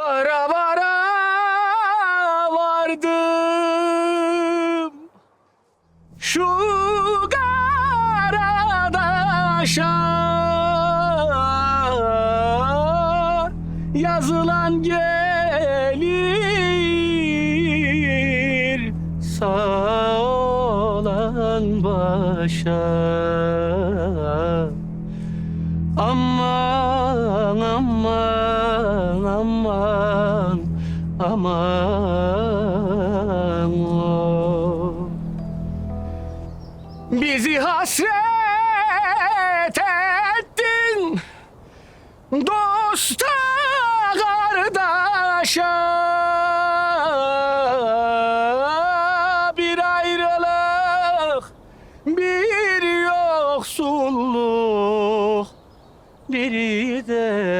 Bara bara vardım. Şu karadaşa Yazılan gelir Sağ olan başa. Aman aman aman aman o. Bizi hasret ettin Dosta kardeşa Bir ayrılık Bir yoksulluk biri de